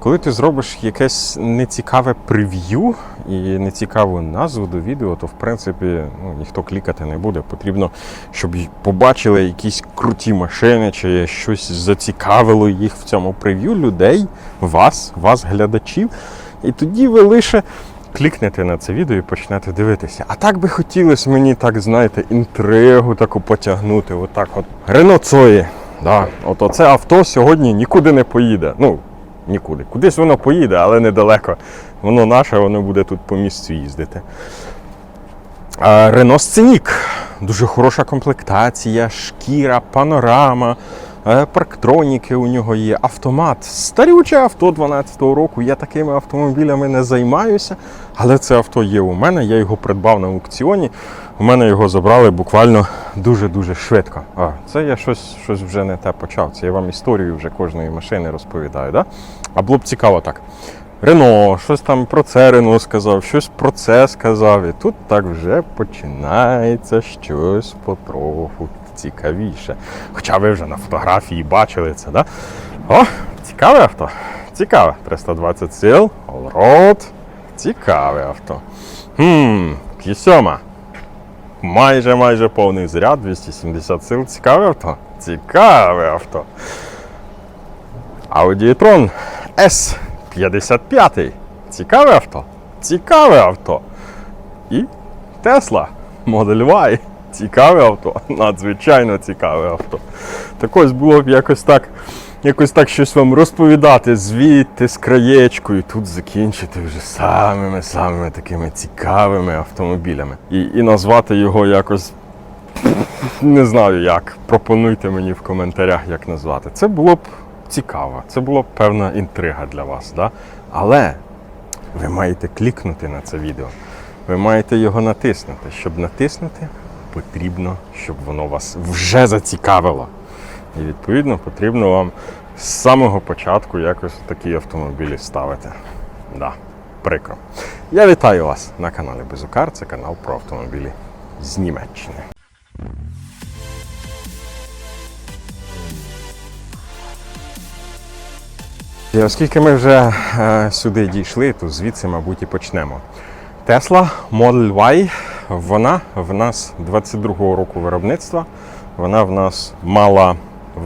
Коли ти зробиш якесь нецікаве прев'ю і нецікаву назву до відео, то в принципі ну, ніхто клікати не буде. Потрібно, щоб побачили якісь круті машини чи щось зацікавило їх в цьому прев'ю людей, вас, вас, глядачів. І тоді ви лише клікнете на це відео і почнете дивитися. А так би хотілося мені, так знаєте, інтригу таку потягнути. Отак от. Рено Цої. Да. От оце авто сьогодні нікуди не поїде. Ну, нікуди. Кудись воно поїде, але недалеко. Воно наше, воно буде тут по місцю їздити. Рено Сценік. Дуже хороша комплектація, шкіра, панорама, парктроніки у нього є, автомат. Старюче авто 12-го року. Я такими автомобілями не займаюся, але це авто є у мене. Я його придбав на аукціоні. У мене його забрали буквально дуже-дуже швидко. А, це я щось, щось вже не те почав. Це я вам історію вже кожної машини розповідаю. Да? А було б цікаво так. Рено, щось там про це Рено сказав, щось про це сказав. І тут так вже починається щось потроху цікавіше. Хоча ви вже на фотографії бачили це, да? О, цікаве авто. Цікаве. 320 сил, allroad. Цікаве авто. Хм, Q7. Майже майже повний заряд, 270 сил. Цікаве авто. Цікаве авто. Audi e-tron S55. Цікаве авто. Цікаве авто. І Tesla Model Y. Цікаве авто. Надзвичайно цікаве авто. Так ось було б якось так. Якось так щось вам розповідати звідти з краєчкою, тут закінчити вже самими самими такими цікавими автомобілями. І, і назвати його якось не знаю як. Пропонуйте мені в коментарях, як назвати. Це було б цікаво, це була б певна інтрига для вас. Да? Але ви маєте клікнути на це відео. Ви маєте його натиснути. Щоб натиснути, потрібно, щоб воно вас вже зацікавило. І відповідно потрібно вам з самого початку якось такі автомобілі ставити. Да, прикро. Я вітаю вас на каналі Безукар. Це канал про автомобілі з Німеччини. І оскільки ми вже е, сюди дійшли, то звідси, мабуть, і почнемо. Tesla Model Y, вона в нас 22-го року виробництва. Вона в нас мала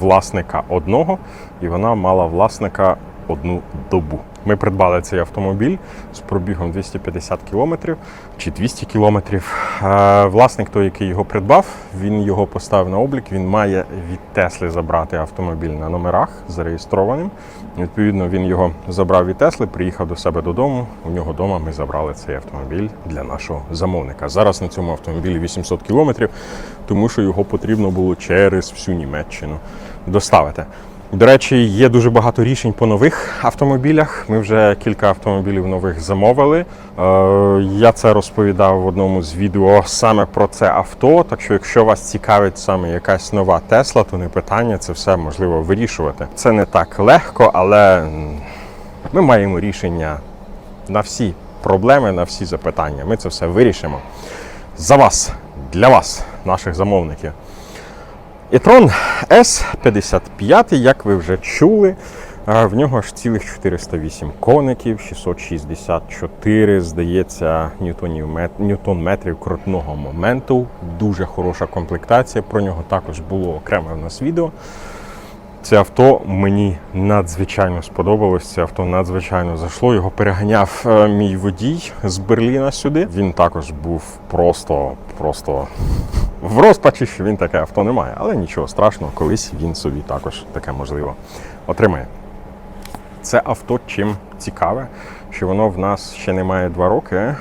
власника одного, і вона мала власника одну добу. Ми придбали цей автомобіль з пробігом 250 кілометрів чи 200 кілометрів. Е, Власник той, який його придбав, він його поставив на облік. Він має від Тесли забрати автомобіль на номерах зареєстрованим. Відповідно, він його забрав від Тесли, приїхав до себе додому. У нього вдома ми забрали цей автомобіль для нашого замовника. Зараз на цьому автомобілі 800 кілометрів, тому що його потрібно було через всю Німеччину доставити. До речі, є дуже багато рішень по нових автомобілях. Ми вже кілька автомобілів нових замовили. Е, Я це розповідав в одному з відео саме про це авто. Так що, якщо вас цікавить саме якась нова Тесла, то не питання це все можливо вирішувати. Це не так легко, але ми маємо рішення на всі проблеми, на всі запитання. Ми це все вирішимо за вас, для вас, наших замовників. E-tron S55, як ви вже чули, в нього аж цілих 408 коників, 664, здається, ньютон-метрів крутного моменту. Дуже хороша комплектація. Про нього також було окреме в нас відео. Це авто мені надзвичайно сподобалось. Це авто надзвичайно зайшло. Його переганяв е, мій водій з Берліна сюди. Він також був просто, просто в розпачі, що він таке авто не має. Але нічого страшного, колись він собі також таке можливо отримає. Це авто чим цікаве, що воно в нас ще не має два роки. Е,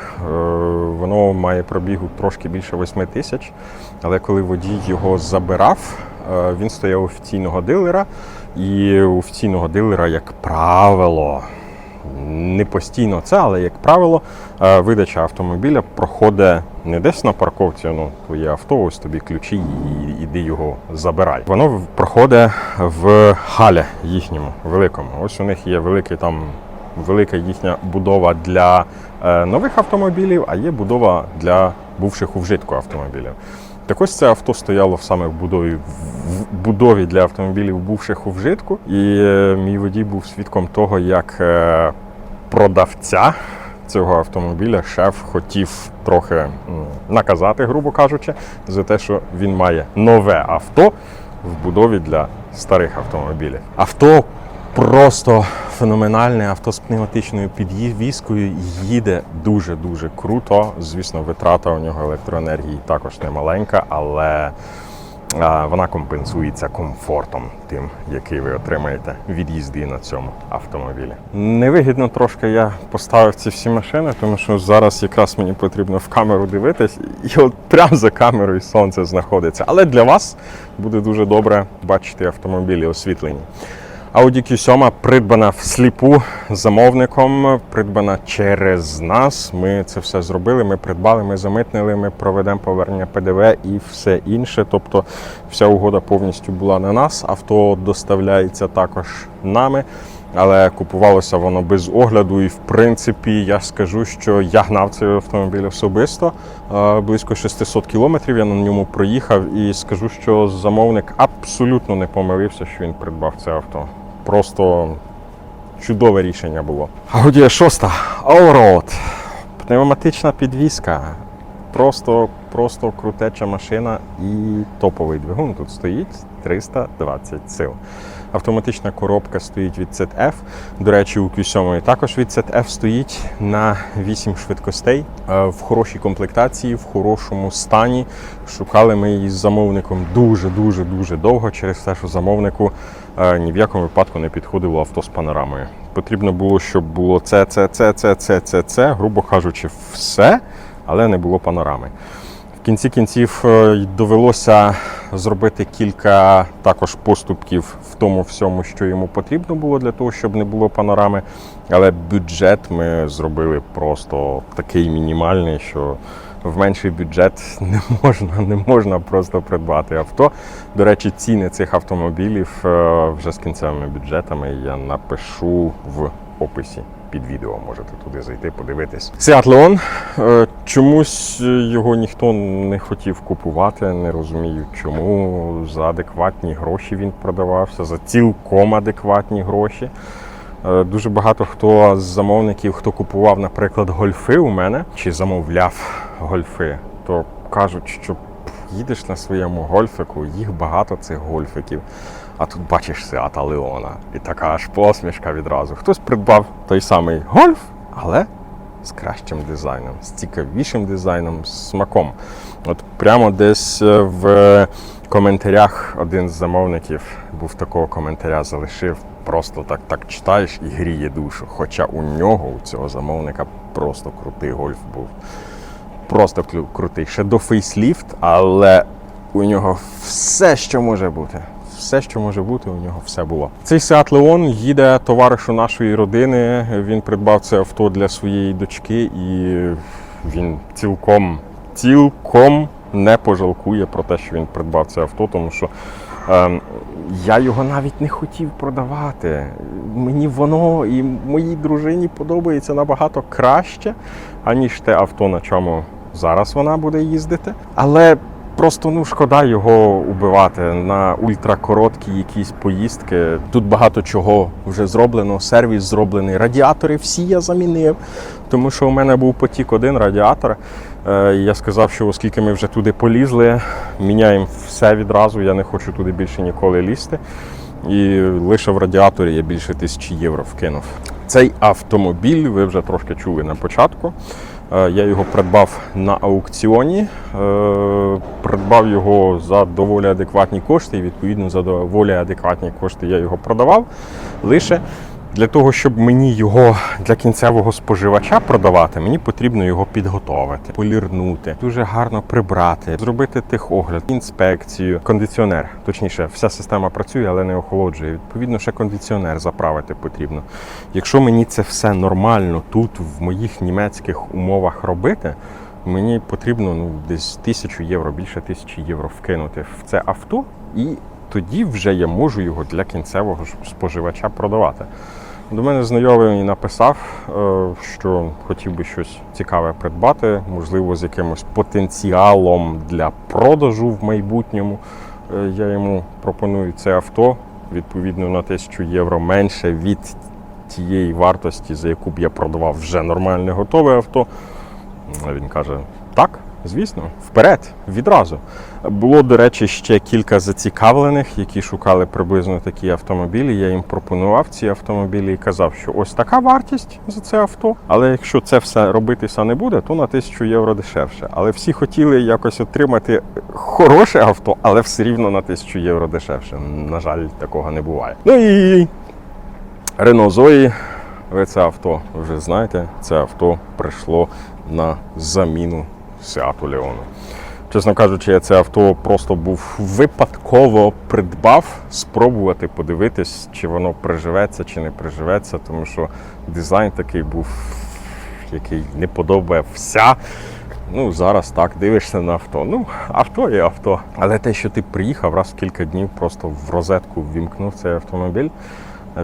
Воно має пробігу трошки більше 8 тисяч. Але коли водій його забирав, е, він стояв офіційного дилера. І офіційного дилера, як правило, не постійно це, але як правило, е, видача автомобіля проходить не десь на парковці, ну твоє авто, ось тобі ключі і іди його забирай. Воно проходить в халі їхньому великому. Ось у них є великий там. Велика їхня будова для е, нових автомобілів, а є будова для бувших у вжитку автомобілів. Так ось це авто стояло саме в будові, в будові для автомобілів, бувших у вжитку. І е, мій водій був свідком того, як е, продавця цього автомобіля шеф хотів трохи наказати, грубо кажучи, за те, що він має нове авто в будові для старих автомобілів. Авто просто феноменальне авто з пневматичною підвіскою їде дуже дуже круто. Звісно, витрата у нього електроенергії також не маленька, але вона компенсується комфортом тим, який ви отримаєте від їзди на цьому автомобілі. Невигідно трошки я поставив ці всі машини, тому що зараз якраз мені потрібно в камеру дивитись, і от прямо за камерою сонце знаходиться. Але для вас буде дуже добре бачити автомобілі освітлені. Audi Q7 придбана всліпу замовником, придбана через нас. Ми це все зробили. Ми придбали, ми замитнили, ми проведемо повернення ПДВ і все інше. Тобто вся угода повністю була на нас. Авто доставляється також нами. Але купувалося воно без огляду, і в принципі я скажу, що я гнав цей автомобіль особисто е, близько 600 кілометрів. Я на ньому проїхав і скажу, що замовник абсолютно не помилився, що він придбав це авто. Просто чудове рішення було. Audi 6 Allroad. Пневматична підвізка. Просто, просто крутеча машина і топовий двигун тут стоїть 320 сил. Автоматична коробка стоїть від ZF. До речі, у Q7 також від ZF стоїть на 8 швидкостей е, в хорошій комплектації, в хорошому стані. Шукали ми її з замовником дуже дуже довго через те, що замовнику ні в якому випадку не підходило авто з панорамою. Потрібно було, щоб було це, це, це, це, це, це, це, грубо кажучи, все, але не було панорами. В кінці кінців е, довелося зробити кілька також поступків в тому всьому, що йому потрібно було для того, щоб не було панорами. Але бюджет ми зробили просто такий мінімальний, що в менший бюджет не можна, не можна просто придбати авто. До речі, ціни цих автомобілів е, вже з кінцевими бюджетами я напишу в описі під відео. Можете туди зайти, подивитись. Seat. Е, Чомусь його ніхто не хотів купувати. Не розумію, чому за адекватні гроші він продавався, за цілком адекватні гроші. Е, Дуже багато хто з замовників, хто купував, наприклад, гольфи у мене чи замовляв гольфи, то кажуть, що їдеш на своєму гольфику, їх багато цих гольфиків. А тут бачиш Сеата Леона. І така аж посмішка відразу. Хтось придбав той самий гольф, але з кращим дизайном, з цікавішим дизайном, з смаком. От прямо десь е, в коментарях один з замовників був такого коментаря, залишив. Просто так так читаєш і гріє душу. Хоча у нього, у цього замовника, просто крутий гольф був. Просто крутий. Ще до фейсліфт, але у нього все, що може бути. Все, що може бути, у нього все було. Цей Seat Leon їде товаришу нашої родини. Він придбав це авто для своєї дочки, і він цілком, цілком не пожалкує про те, що він придбав це авто, тому що ем, я його навіть не хотів продавати. Мені воно і моїй дружині подобається набагато краще, аніж те авто, на чому зараз вона буде їздити. Але просто ну шкода його убивати на ультракороткі якісь поїздки. Тут багато чого вже зроблено. Сервіс зроблений. Радіатори всі я замінив, тому що у мене був потік один радіатор. Е, Я сказав, що оскільки ми вже туди полізли, міняємо все відразу. Я не хочу туди більше ніколи лізти. І лише в радіаторі я більше тисячі євро вкинув. Цей автомобіль ви вже трошки чули на початку. Е, Я його придбав на аукціоні. Е, Придбав його за доволі адекватні кошти, і відповідно за доволі адекватні кошти я його продавав. Лише для того, щоб мені його для кінцевого споживача продавати, мені потрібно його підготовити, полірнути, дуже гарно прибрати, зробити техогляд, інспекцію, кондиціонер. Точніше, вся система працює, але не охолоджує. Відповідно, ще кондиціонер заправити потрібно. Якщо мені це все нормально тут, в моїх німецьких умовах робити, мені потрібно ну, десь тисячу євро, більше тисячі євро вкинути в це авто, і тоді вже я можу його для кінцевого споживача продавати. До мене знайомий написав, е, що хотів би щось цікаве придбати, можливо, з якимось потенціалом для продажу в майбутньому. Е, Я йому пропоную це авто відповідно на 1000 євро менше від тієї вартості, за яку б я продавав вже нормальне готове авто. Він каже: так, звісно, вперед, відразу. Було, до речі, ще кілька зацікавлених, які шукали приблизно такі автомобілі. Я їм пропонував ці автомобілі і казав, що ось така вартість за це авто. Але якщо це все робитися не буде, то на тисячу євро дешевше. Але всі хотіли якось отримати хороше авто, але все рівно на тисячу євро дешевше. На жаль, такого не буває. Ну і Renault Zoe, ви це авто вже знаєте, це авто прийшло на заміну Seat Leon. Чесно кажучи, я це авто просто був випадково придбав, спробувати подивитись, чи воно приживеться, чи не приживеться, тому що дизайн такий був, який не подобався. Ну, зараз так дивишся на авто. Ну, авто є авто. Але те, що ти приїхав раз в кілька днів, просто в розетку ввімкнув цей автомобіль,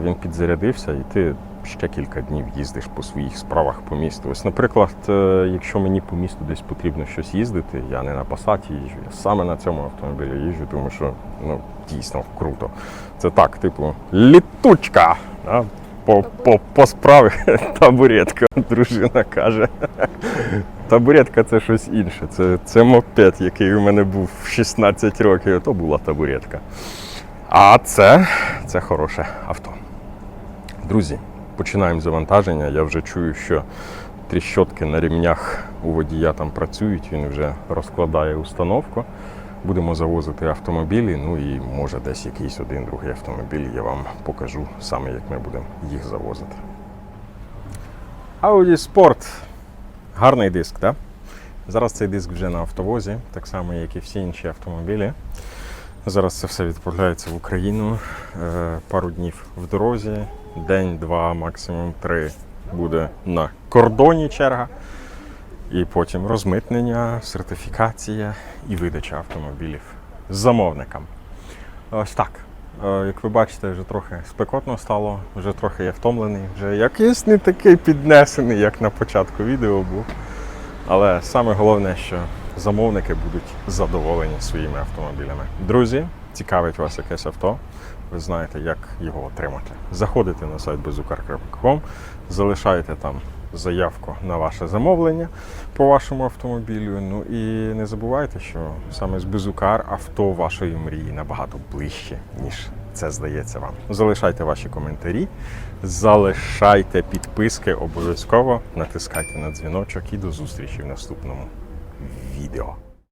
він підзарядився, і ти ще кілька днів їздиш по своїх справах по місту. Ось, наприклад, е, якщо мені по місту десь потрібно щось їздити, я не на пасаті їжджу, я саме на цьому автомобілі їжджу, тому що ну, дійсно круто. Це так, типу, літучка. Да? По, по, по справі табуретка, дружина каже. Табуретка це щось інше. Це, це мопед, який у мене був в 16 років, то була табуретка. А це, це хороше авто. Друзі, починаємо завантаження. Я вже чую, що тріщотки на рівнях у водія там працюють, він вже розкладає установку. Будемо завозити автомобілі, ну і може десь якийсь один другий автомобіль я вам покажу саме, як ми будемо їх завозити. Audi Sport. Гарний диск, так? Зараз цей диск вже на автовозі, так само, як і всі інші автомобілі. Зараз це все відправляється в Україну. Е, Пару днів в дорозі, день, два, максимум три буде на кордоні черга. І потім розмитнення, сертифікація і видача автомобілів замовникам. Ось так. Е, Як ви бачите, вже трохи спекотно стало, вже трохи я втомлений, вже якийсь не такий піднесений, як на початку відео був. Але саме головне, що замовники будуть задоволені своїми автомобілями. Друзі, цікавить вас якесь авто, ви знаєте, як його отримати. Заходите на сайт bezukar.com, залишаєте там заявку на ваше замовлення по вашому автомобілю. Ну і не забувайте, що саме з Безукар авто вашої мрії набагато ближче, ніж це здається вам. Залишайте ваші коментарі, залишайте підписки обов'язково, натискайте на дзвіночок і до зустрічі в наступному відео.